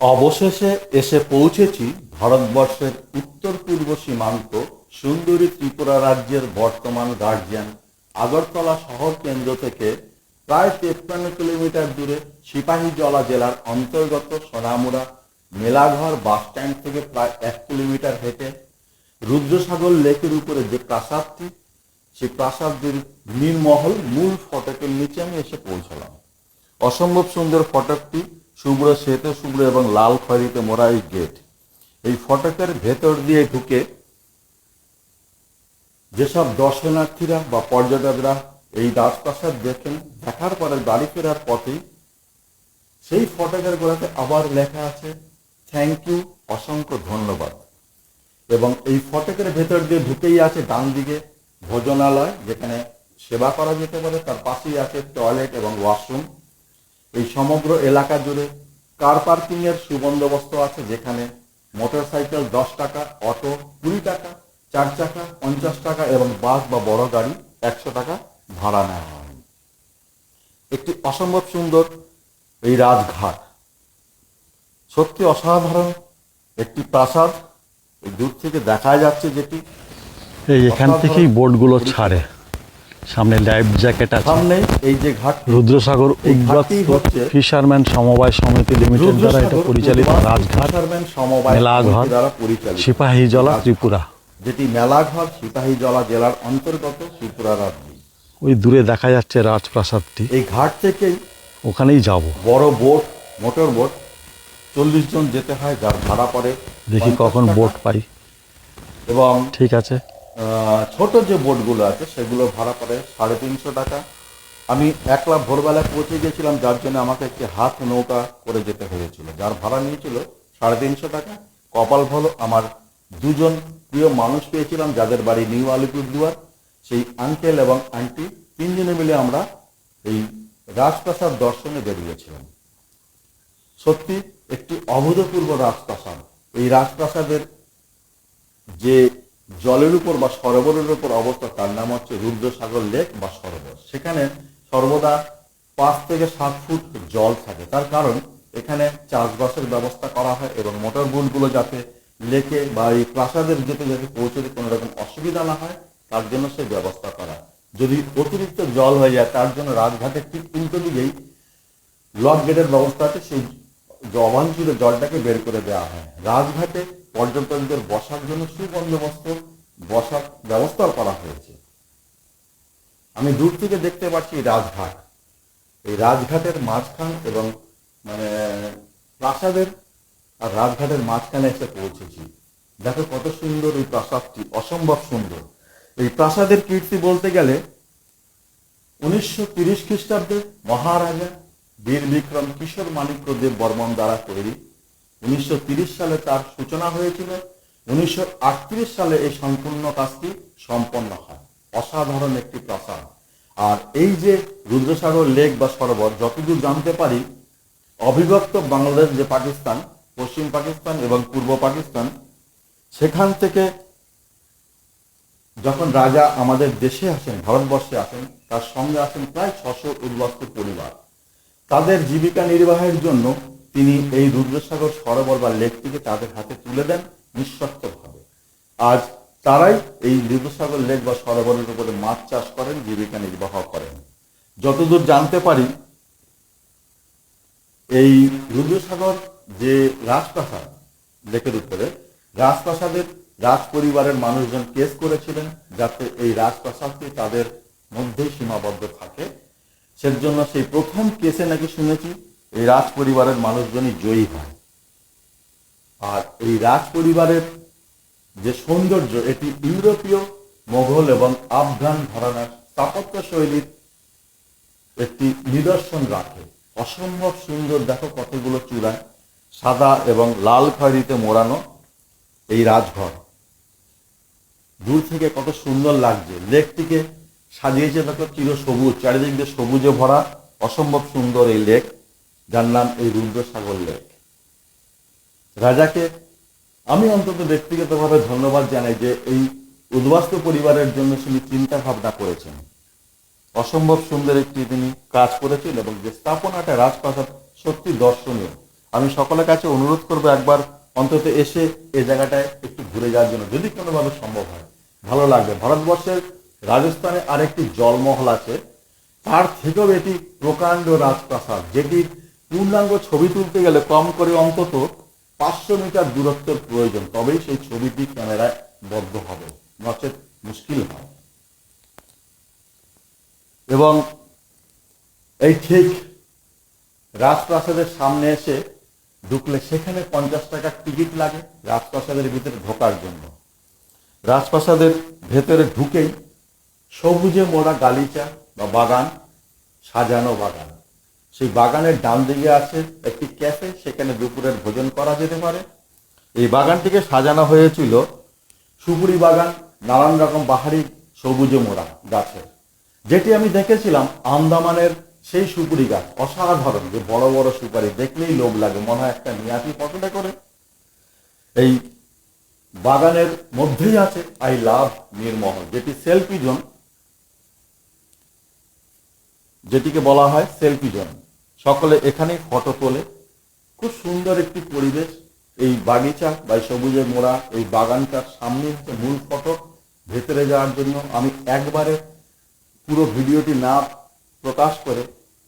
অবশেষে এসে পৌঁছেছি ভারতবর্ষের উত্তর পূর্ব সীমান্ত সুন্দরী ত্রিপুরা রাজ্যের বর্তমান গার্জিয়ান আগরতলা শহর কেন্দ্র থেকে প্রায় তেপ্পান্ন কিলোমিটার দূরে সিপাহীজলা জেলার অন্তর্গত সোনামুড়া, মেলাঘর বাস স্ট্যান্ড থেকে প্রায় এক কিলোমিটার হেঁটে রুদ্রসাগর লেকের উপরে যে প্রাসাদটি সেই প্রাসাদের নীলমহল মূল ফটকের নিচে আমি এসে পৌঁছলাম। অসম্ভব সুন্দর ফটকটি শুভ্র শ্বেত শুভ্র এবং লাল খয়েরিতে মোড়া এই গেট। এই ফটকের ভেতর দিয়ে ঢুকে যেসব দর্শনার্থীরা বা পর্যটকরা এই রাজপ্রাসাদ দেখেন, দেখার পরে বাড়ি ফেরার পথেই সেই ফটকের গোড়াতে আবার লেখা আছে থ্যাংক ইউ অসংখ্য ধন্যবাদ। এবং এই ফটকের ভেতর দিয়ে ঢুকেই আছে ডান দিকে ভোজনালয়, যেখানে সেবা করা যেতে পারে। তার পাশেই আছে টয়লেট এবং ওয়াশরুম। এই সমগ্র এলাকা জুড়ে কার পার্কিং এর সুবন্দোবস্ত আছে যেখানে মোটরসাইকেল দশ টাকা অটো কুড়ি টাকা চার চাকা পঞ্চাশ টাকা এবং বাস বা বড় গাড়ি একশো টাকা ভাড়া নেওয়া হয়। একটি অসম্ভব সুন্দর এই রাজঘাট। সত্যি অসাধারণ একটি প্রাসাদ। দূর থেকে দেখা যাচ্ছে যেটি এখান থেকেই বোটগুলো ছাড়ে। সামনে লাইফ জ্যাকেট আছে। সামনে এই যে ঘাট রুদ্রসাগর হচ্ছে ফিশারম্যান সমবায় সমিতি লিমিটেড দ্বারা এটা পরিচালিত রাজঘাট ফিশারম্যান সমবায় মেলাঘর, সমিতি দ্বারা পরিচালিত। সিপাহীজলা ত্রিপুরা। যেটি মেলাঘর সিপাহীজলা জেলার অন্তর্গত ত্রিপুরা রাজ্য। ওই দূরে দেখা যাচ্ছে রাজপ্রাসাদটি। এই ঘাট থেকেই ওখানেই যাব। বড় বোট মোটর বোট চল্লিশ জন যেতে হয় যার ভাড়া পড়ে দেখি কখন বোট পাই। এবং ঠিক আছে। ছোট যে বোটগুলো আছে, সেগুলো ভাড়া পড়ে সাড়ে তিনশো টাকা। আমি একলা ভোরবেলা পৌঁছে গেছিলাম যার জন্য আমাকে একটি হাত নৌকা করে যেতে হয়েছিল। যার ভাড়া নিয়েছিল সাড়ে তিনশো টাকা। কপাল ভালো, আমার দুজন প্রিয় মানুষ পেয়েছিলাম, যাদের বাড়ি নিউ আলিপুরদুয়ার। সেই আঙ্কেল এবং আন্টি তিনজনে মিলে আমরা এই রাজপ্রাসাদ দর্শনে বেরিয়েছিলাম। সত্যি একটি অভূতপূর্ব রাজপ্রাসাদ। এই রাজপ্রাসাদের যে জলের উপর বা সরোবরের উপর অবস্থা, তার নাম হচ্ছে রুদ্রসাগর লেক বা সরোবর। সেখানে সর্বদা পাঁচ থেকে সাত ফুট জল থাকে। তার কারণ, এখানে চাষবাসের ব্যবস্থা করা হয় এবং মোটর বোটগুলো যাতে লেকে বা এই প্রাসাদের যেতে যাতে পৌঁছতে কোনো রকম অসুবিধা না হয়, তার জন্য সে ব্যবস্থা করা। যদি অতিরিক্ত জল হয়ে যায়, তার জন্য রাজঘাটের ঠিক উল্টো দিকেই লক গেটের ব্যবস্থা আছে। সেই অবাঞ্ছিত জলটাকে বের করে দেওয়া হয়। রাজঘাটে পর্যটকদের বসার জন্য সুবন্দোবস্ত, বসার ব্যবস্থাও করা হয়েছে। আমি দূর থেকে দেখতে পাচ্ছি রাজঘাট। এই রাজঘাটের মাঝখান এবং মানে প্রাসাদের আর রাজঘাটের মাঝখানে এসে পৌঁছেছি। দেখো কত সুন্দর এই প্রাসাদটি, অসম্ভব সুন্দর। এই প্রাসাদের কীর্তি বলতে গেলে উনিশশো তিরিশ খ্রিস্টাব্দে মহারাজা বীর বিক্রম কিশোর মাণিক্য দেব বর্মন দ্বারা তৈরি উনিশশো সালে তার সূচনা হয়েছিল, উনিশশো আটত্রিশ সালে এই সম্পূর্ণ কাজটি সম্পন্ন হয়। অসাধারণ একটি প্রাসাদ আর এই যে রুদ্রসাগর লেক বা সরোবর, যতদূর জানতে পারি, অবিভক্ত বাংলাদেশ যে পাকিস্তান, পশ্চিম পাকিস্তান এবং পূর্ব পাকিস্তান, সেখান থেকে যখন রাজা আমাদের দেশে আসেন, ভারতবর্ষে আসেন, তার সঙ্গে আসেন প্রায় ছশো উদ্বাস্তু পরিবার। তাদের জীবিকা নির্বাহের জন্য তিনি এই রুদ্রসাগর সরোবর বা লেকটিকে তাদের হাতে তুলে দেন নিঃশর্তভাবে আজ তারাই এই রুদ্রসাগর লেক বা সরোবরের উপরে মাছ চাষ করেন, জীবিকা নির্বাহ করেন। যতদূর জানতে পারি, এই রুদ্রসাগর যে রাজপ্রাসাদ, লেকের উপরে, রাজপ্রাসাদের রাজ পরিবারের মানুষজন কেস করেছিলেন যাতে এই রাজপ্রাসাদটি তাদের মধ্যেই সীমাবদ্ধ থাকে। সেজন্য সেই প্রথম কেসে নাকি শুনেছি এই রাজ পরিবারের মানুষজনই জয়ী হয়। আর এই রাজ পরিবারের যে সৌন্দর্য, এটি ইউরোপীয়, মোঘল এবং আফগান ঘরানার স্থাপত্য শৈলীর একটি নিদর্শন রাখে। অসম্ভব সুন্দর, দেখো কতগুলো চূড়ায়, সাদা এবং লাল খয়রিতে মোড়ানো এই রাজঘর। দূর থেকে কত সুন্দর লাগছে। লেকটিকে সাজিয়েছে দেখো চির সবুজ চারিদিক দিয়ে সবুজে ভরা, অসম্ভব সুন্দর এই লেক। যার নাম এই রুদ্রসাগর লেক। রাজাকে আমি অন্তত ব্যক্তিগতভাবে ধন্যবাদ জানাই যে এই উদ্বাস্তু পরিবারের জন্য তিনি চিন্তা ভাবনা করেছেন। অসম্ভব সুন্দর একটি তিনি কাজ করেছেন এবং যে স্থাপনাটা রাজপ্রাসাদ সত্যি দর্শনীয়। আমি সকলের কাছে অনুরোধ করব একবার অন্তত এসে এই জায়গাটায় একটু ঘুরে যাওয়ার জন্য, যদি কোনোভাবে সম্ভব হয়। ভালো লাগবে। ভারতবর্ষের রাজস্থানে আরেকটি জলমহল আছে। তার থেকেও এটি প্রকাণ্ড রাজপ্রাসাদ যেটির পূর্ণাঙ্গ ছবি তুলতে গেলে কম করে অন্তত পাঁচশো মিটার দূরত্বের প্রয়োজন, তবেই সেই ছবিটি ক্যামেরায় বদ্ধ হবে। নচেত মুশকিল হয়। এবং এই ঠিক রাজপ্রাসাদের সামনে এসে ঢুকলে সেখানে পঞ্চাশ টাকার টিকিট লাগে রাজপ্রাসাদের ভিতরে ঢোকার জন্য। রাজপ্রাসাদের ভেতরে ঢুকেই সবুজে মোড়া গালিচা বা বাগান, সাজানো বাগান। সেই বাগানের ডান দিকে আছে একটি ক্যাফে, সেখানে দুপুরের ভোজন করা যেতে পারে। এই বাগানটিকে সাজানো হয়েছিল সুপুরি বাগান, নানান রকম বাহারি সবুজে মোড়া গাছে যেটি আমি দেখেছিলাম আন্দামানের সেই সুপুরি গাছ, অসাধারণ যে বড় বড় সুপারি দেখলেই লোভ লাগে, মনে হয় একটা নিয়ে আসি ফটোটা করে। এই বাগানের মধ্যেই আছে আই লাভ নির্মহল যেটি সেলফি জোন যেটিকে বলা হয় সেলফি জোন সকলে এখানে ফটো তোলে। খুব সুন্দর একটি পরিবেশ। এই বাগিচা বা সবুজে মোড়া, এই বাগানটার সামনে হচ্ছে মূল ফটক ভেতরে যাওয়ার জন্য আমি একবারে পুরো ভিডিওটি না প্রকাশ করে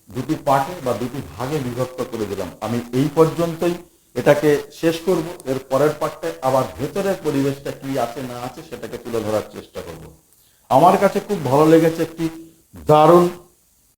দুটি পার্টে বা দুটি ভাগে বিভক্ত করে দিলাম। আমি এই পর্যন্তই এটাকে শেষ করব। এর পরের পার্টটায় আবার ভেতরের পরিবেশটা কি আছে, না আছে, সেটাকে তুলে ধরার চেষ্টা করব। আমার কাছে খুব ভালো লেগেছে একটি দারুণ